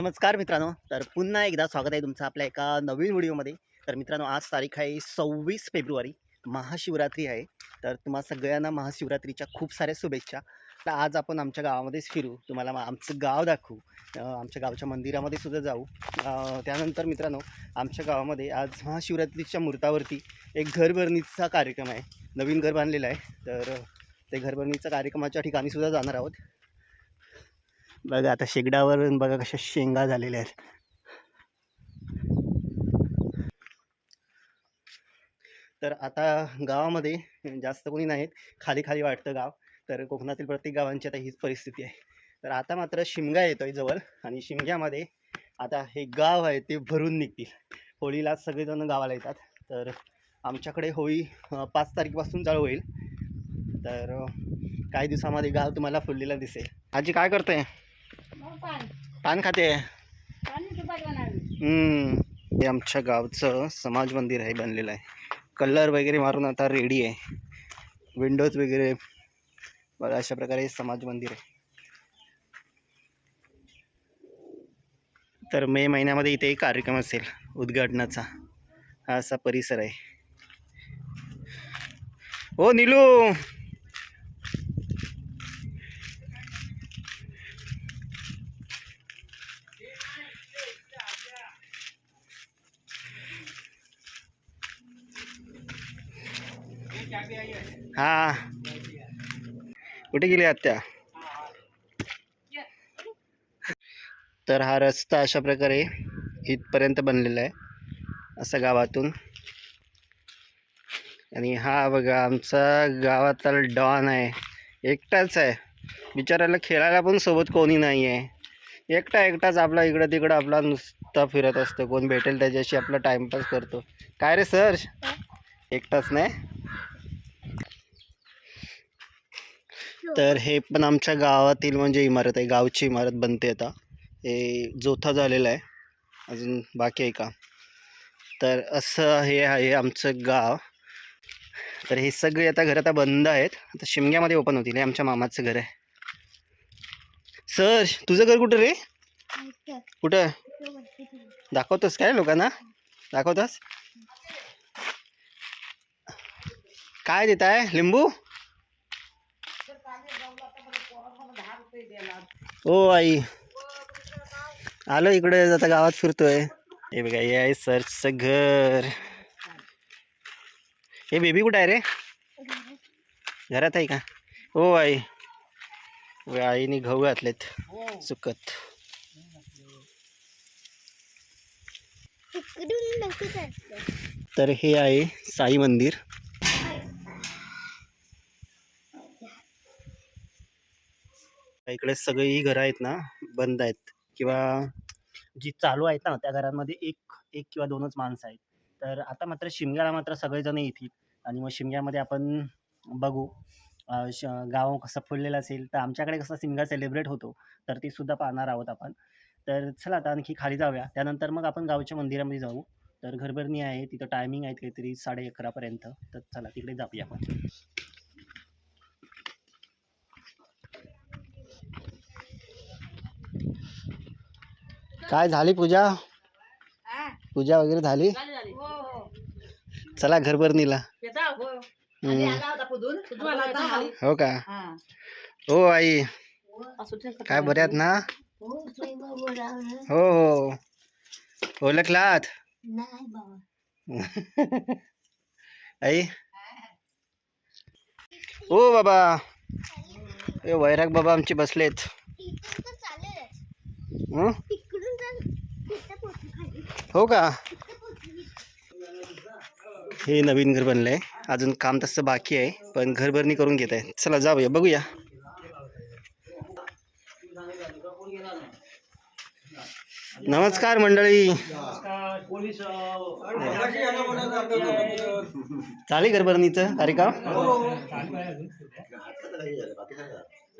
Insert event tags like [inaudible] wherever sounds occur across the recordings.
नमस्कार मित्रांनो तर पुन्हा एकदा स्वागत आहे तुमचं आपल्या एका नवीन व्हिडिओमध्ये. तर मित्रांनो आज तारीख आहे सव्वीस फेब्रुवारी महाशिवरात्री आहे. तर तुम्हा सगळ्यांना महाशिवरात्रीच्या खूप साऱ्या शुभेच्छा. तर आज आपण आमच्या गावामध्येच फिरू. तुम्हाला आमचं गाव दाखवू. आमच्या गावच्या मंदिरामध्ये सुद्धा जाऊ. त्यानंतर मित्रांनो आमच्या गावामध्ये आज महाशिवरात्रीच्या मुहूर्तावरती एक घरभरणीचा कार्यक्रम आहे. नवीन घर बांधलेलं आहे. तर ते घरभरणीच्या कार्यक्रमाच्या ठिकाणी सुद्धा जाणार आहोत. बघा आता शेगडावर बघा कशा शेंगा झालेल्या आहेत. तर आता गावामध्ये जास्त कोणी नाहीत खाली खाली वाटतं गाव. तर कोकणातील प्रत्येक गावांची आता हीच परिस्थिती आहे. तर आता मात्र शिमगा येतो आहे जवळ आणि शिमग्यामध्ये आता हे गाव आहे ते भरून निघतील. होळीला सगळेजण गावाला येतात. तर आमच्याकडे होळी पाच तारखेपासून चालू होईल. तर काही दिवसामध्ये गाव तुम्हाला फुललेलं दिसेल. आजी काय करते पान खाते? हम्म. हे आमच्या गावचं समाज मंदिर आहे बनलेलं आहे. कलर वगैरे मारून आता रेडी आहे. विंडोज वगैरे बघा अशा प्रकारे समाज मंदिर आहे. तर मे महिन्यामध्ये इथे एक कार्यक्रम असेल उद्घाटनाचा. हा असा परिसर आहे. हो नीलू! हा. कुठे गेली आत्या? तर हा रस्ता अशा प्रकारे इथपर्यंत बनलेला आहे असा गावातून. आणि हा बघा आमचा गावातला डॉन आहे. एकटाच आहे. बिचाराला खेळायला पण सोबत कोणी नाही आहे. एकटा एकटाच आपला इकडं तिकडं आपला नुसता फिरत असतो. कोण भेटेल त्याच्याशी आपला टाइमपास करतो. काय रे सर? एकटाच नाही? तर हे पण आमच्या गावातील म्हणजे इमारत आहे गावची इमारत बनते आता. हे जोथा झालेलं आहे. अजून बाकी आहे का? तर असं हे आहे आमचं गाव. तर हे सगळे आता घर आता बंद आहेत. आता शिमग्यामध्ये ओपन होतील हे आमच्या मामाचं घर आहे. सर तुझं घर कुठं रे? कुठं? दाखवतोस काय लोकांना? दाखवतोस? काय देत आहे लिंबू? ओ आई. आलो इकडे आता गावात फिरतोय. हे बघा हे आहे सरचं घर. हे बेबी कुठं आहे रे? घरात आहे का? हो आई. व आईने गहू घातलेत. सुकत. तर हे आहे साई मंदिर. इकडे सगळी घरं आहेत ना बंद आहेत. किंवा जी चालू आहेत ना त्या घरांमध्ये एक एक किंवा दोनच माणसं आहेत. तर आता मात्र शिमग्याला मात्र सगळेजण येतील. आणि मग शिमग्यामध्ये आपण बघू श गाव कसं फुललेलं असेल. तर आमच्याकडे कसं शिमगा सेलिब्रेट होतो तर ती सुद्धा पाहणार आहोत आपण. तर चला आता आणखी खाली जाऊया. त्यानंतर मग आपण गावच्या मंदिरामध्ये जाऊ. तर घरभरणी आहे तिथं टायमिंग आहे काहीतरी साडे अकरापर्यंत. तर चला तिकडे जाऊया आपण. काय झाली पूजा? पूजा वगैरे झाली? चला घरभरणीला हम्म. हो का? हो. आई. काय बऱ्यात ना? हो हो. ओळखलात? [laughs] आई. ओ बाबा. ए वैराग बाबा आमचे बसलेत. हो का? हे नवीन घर बनलंय. अजून काम तसं बाकी आहे पण घरभरणी करून घेत आहे. चला जाऊया बघूया. नमस्कार मंडळी. चालेल घरभरणीचं? कार्यक्रम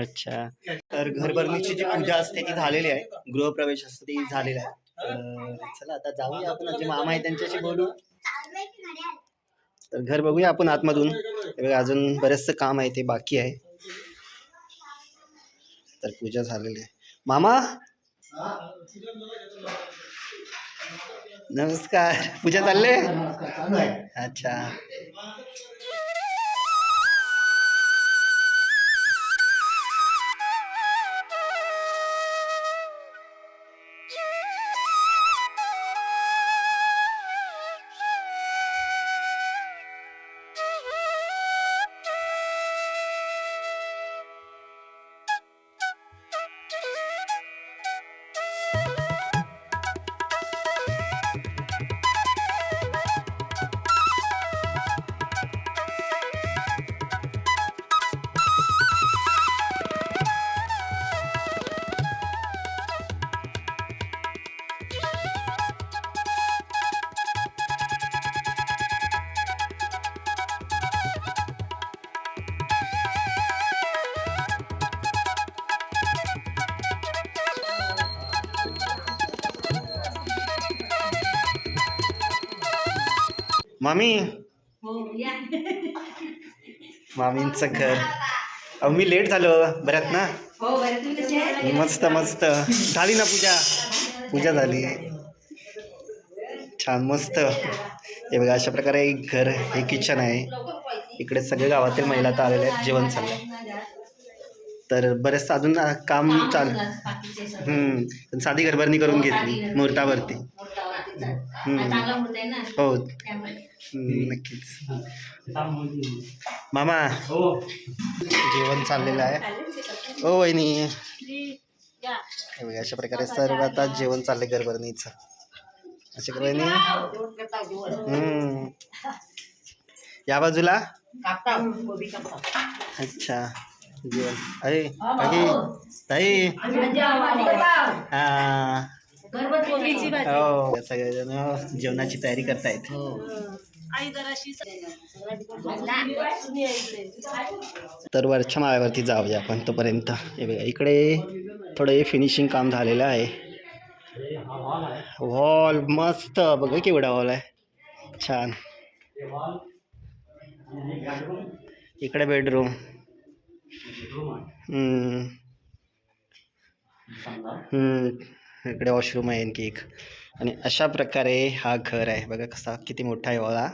अच्छा. तर घरभरणीची जी पूजा असते ती झालेली आहे. गृहप्रवेश असते ती झालेला आहे. चला आता जाऊया आपण. जे मामा आहे त्यांच्याशी बोलू. तर घर बघूया आपण आतमधून. अजून बरेचसं काम आहे ते बाकी आहे. तर पूजा झालेली आहे. मामा? नमस्कार. पूजा चालले अच्छा. मामी हो मामींचं घर. अहो मी लेट झालो बऱ्यात ना हो आहे? मस्त मस्त. झाली ना पूजा? पूजा झाली. छान मस्त. हे बघा अशा प्रकारे एक घर हे किचन आहे. इकडे सगळे गावातील महिला तर आलेल्या आहेत जेवण चाललं तर बरेच अजून काम चाल. साधी घरभरणी करून घेतली मुहूर्तावरती. चांगला मुहूर्त आहे ना. हो. त्यामुळे. नक्कीच. मामा. जेवण चाललेलं आहे. हो वहिनी. हे अशा प्रकारे सर्व आता जेवण चाललंय गरबरणीचं अशा हम्म. या बाजूला. अच्छा. जेवण. अरे काकी ताई हा. हो. सगळेजण जेवणाची तयारी करतायत. तर वरच्या माळ्यावरती जाऊया आपण तोपर्यंत. हे बघा इकडे थोडं हे फिनिशिंग काम झालेलं आहे. हॉल मस्त. बघा केवढा हॉल आहे. छान. इकडे बेडरूम हम्म. इकडे वॉशरूम आहे आणखी एक. आणि अशा प्रकारे हा घर आहे. बघा कसा किती मोठा आहे वाला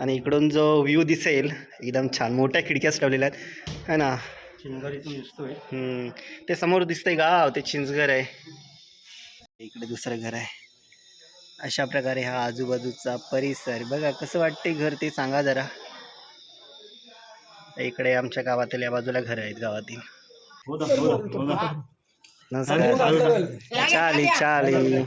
आणि इकडून जो व्ह्यू दिसेल एकदम छान. मोठ्या खिडक्याच ठेवलेल्या आहेत. है ना? हम्म. ते समोर दिसतंय गाव. ते चिंचघर आहे. इकडे दुसरं घर आहे. अशा प्रकारे हा आजूबाजूचा परिसर. बघा कसं वाटते घर ते सांगा जरा. इकडे आमच्या गावातील या बाजूला घर आहेत गावातील. नमस्कार चाली चाली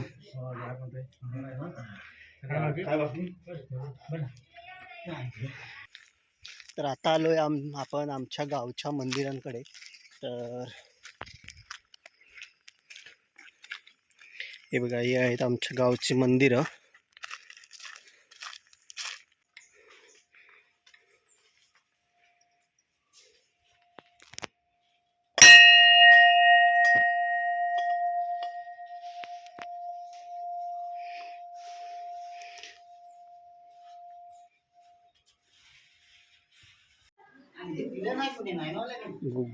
तर आता आलोय आम आपण आमच्या गावच्या मंदिरांकडे. तर हे बघा हे आहेत आमच्या गावची मंदिरं.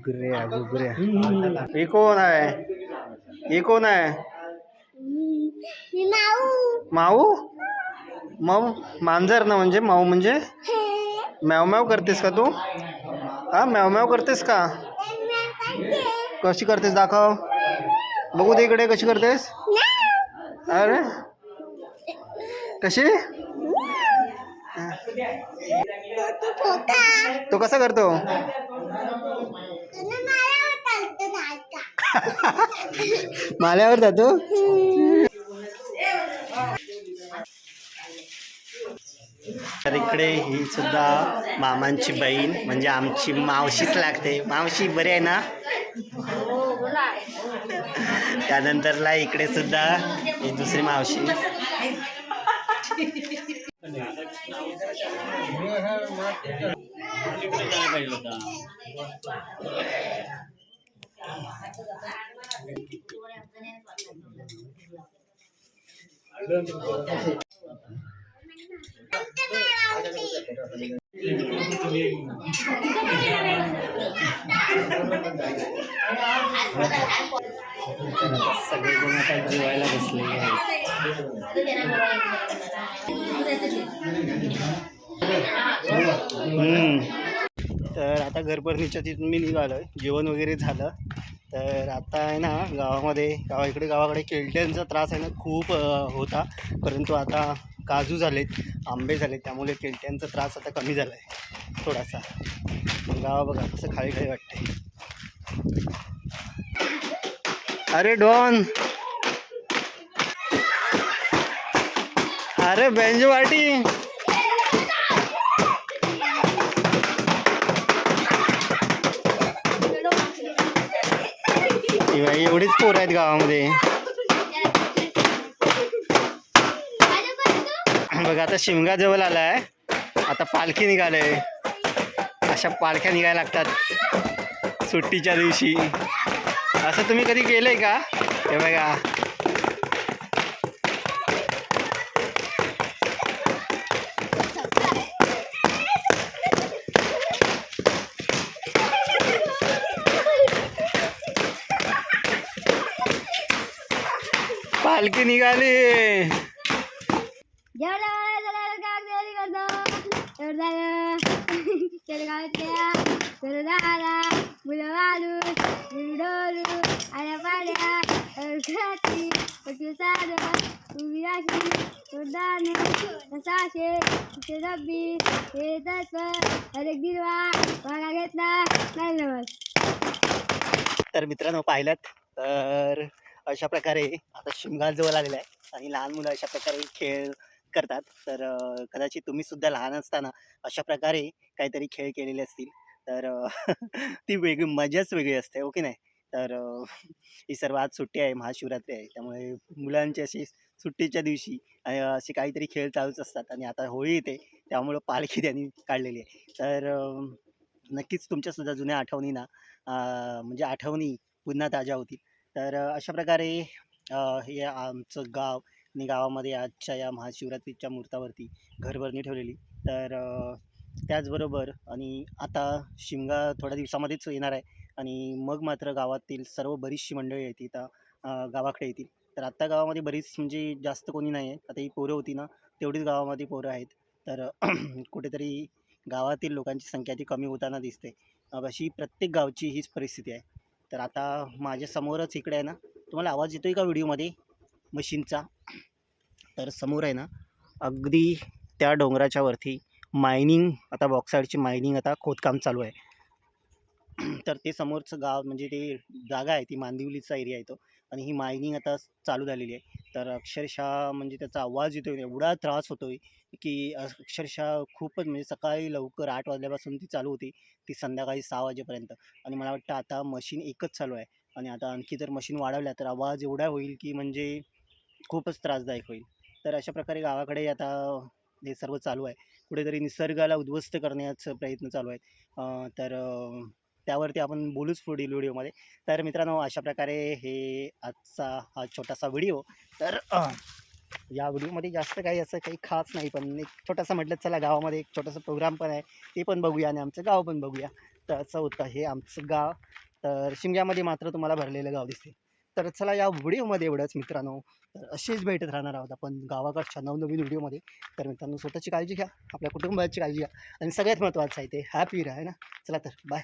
गुगऱ्या गुगऱ्या हे। कोण आहे हे? कोण आहे माऊ। माऊ? मांजर ना म्हणजे माऊ म्हणजे? मॅव मॅव करतेस का तू? हा मॅव मॅव करतेस का? कशी करतेस दाखव. बघू दे इकडे कशी करतेस. अरे. कशी? तो कसा करतो? माल्यावर जातो तर इकडे ही सुद्धा मामांची बहीण म्हणजे आमची मावशीच लागते. मावशी बरी आहे ना? त्यानंतरला इकडे सुद्धा ही दुसरी मावशी. सगळेजण आता जेवायला बसलेले आहेत हम्म. तर आता घरभरणीच्या तिथून मी निघालो आहे जेवण वगैरे झालं. तर आता आहे ना गावामध्ये गावा इकडे गावाकडे केळट्यांचा त्रास आहे ना खूप होता. परंतु आता काजू झालेत आंबे झालेत त्यामुळे केळट्यांचा त्रास आता कमी झाला आहे थोडासा गावा बघा कसं खाली खाली वाटते अरे डॉन! अरे बेंज शिवाय एवढीच पोर आहेत गावामध्ये. बघा आता शिमगा जवळ आलाय. आता पालखी निघाले अशा पालख्या निघायला लागतात. सुट्टीच्या दिवशी. असं तुम्ही कधी केलंय का? हे बघा पालखी निघाली जेवढ्या वेळा झाला काम तयारी करतो तेवढं झालं शेरगावच्या सुरदारा मुलं वालू डोलू आल्या पाड्या घाती पटू साध उभी राशी सुरदान सहाशे एकशे छब्बीस हे तत्व अनेक दिरवा बघा घेतला नाही नमस् तर मित्रांनो पाहिलं तर अशा प्रकारे आता शिमगा जवळ आलेला आहे आणि लहान मुलं अशा प्रकारे खेळ करतात. तर कदाचित तुम्ही सुद्धा लहान असताना अशा प्रकारे काहीतरी खेळ केलेले असतील. तर [laughs] ती वेगळी मजाच वेगळी असते हो ओके नाही? तर ही सर्व आज सुट्टी आहे महाशिवरात्री आहे. त्यामुळे मुलांची अशी सुट्टीच्या दिवशी असे काहीतरी खेळ चालूच असतात आणि आता होळी येते त्यामुळं पालखी त्यांनी काढलेली आहे. तर नक्कीच तुमच्यासुद्धा जुन्या आठवणींना म्हणजे आठवणी पुन्हा ताज्या होतील. तर अशा प्रकारे हे आमचं गाव आणि गावामध्ये आजच्या या महाशिवरात्रीच्या मुहूर्तावरती घरभरणी ठेवलेली. तर त्याचबरोबर आणि आता शिमगा थोड्या दिवसामध्येच येणार आहे आणि मग मात्र गावातील सर्व बरीचशी मंडळी आहेत इथं गावाकडे येतील. तर आत्ता गावामध्ये बरीच म्हणजे जास्त कोणी नाही आहे. आता ही पोरं होती ना तेवढीच गावामध्ये पोरं आहेत. तर [clears throat] कुठेतरी गावातील लोकांची संख्या ती कमी होताना दिसते. अशी प्रत्येक गावची हीच परिस्थिती आहे. तर आता माझ्यासमोरच इकडे आहे ना तुम्हाला आवाज येतो आहे का व्हिडिओमध्ये? मशीनचा? तर समोर आहे ना अगदी त्या डोंगराच्या वरती मायनिंग आता बॉक्साईडची मायनिंग आता खोदकाम चालू आहे. तर ते समोरचं गाव म्हणजे ते जागा आहे ती मांदिवलीचा एरिया आहे तो. आणि ही मायनिंग आता चालू झालेली आहे. तर अक्षरशः म्हणजे त्याचा आवाज येतो एवढा त्रास होतोय की अक्षरशः खूपच म्हणजे सकाळी लवकर आठ वाजल्यापासून ती चालू होती ती संध्याकाळी सहा वाजेपर्यंत. आणि मला वाटतं आता मशीन एकच चालू आहे. आणि आता आणखी जर मशीन वाढवल्या तर आवाज एवढा होईल की म्हणजे खूपच त्रासदायक होईल. तर अशा प्रकारे गावाकडे आता हे सर्व चालू आहे. कुठेतरी निसर्गाला उद्ध्वस्त करण्याचा प्रयत्न चालू आहेत. तर त्यावरती आपण बोलूच पुढील व्हिडिओमध्ये. तर मित्रांनो अशा प्रकारे हे आजचा हा छोटासा व्हिडिओ. तर या व्हिडिओमध्ये जास्त काही असं काही खास नाही पण एक छोटासा म्हटलं चला गावामध्ये एक छोटासा प्रोग्राम पण आहे. ते पण बघूया आणि आमचं गाव पण बघूया. तर असं होतं हे आमचं गाव. तर शिमग्यामध्ये मात्र तुम्हाला भरलेलं गाव दिसते तर चला या व्हिडिओमध्ये एवढंच मित्रांनो. तर असेच भेटत राहणार आहोत आपण गावाकडच्या नवनवीन व्हिडिओमध्ये. तर मित्रांनो स्वतःची काळजी घ्या आपल्या कुटुंबाची काळजी घ्या. आणि सगळ्यात महत्त्वाचं आहे ते हॅपी राहा ना? चला तर बाय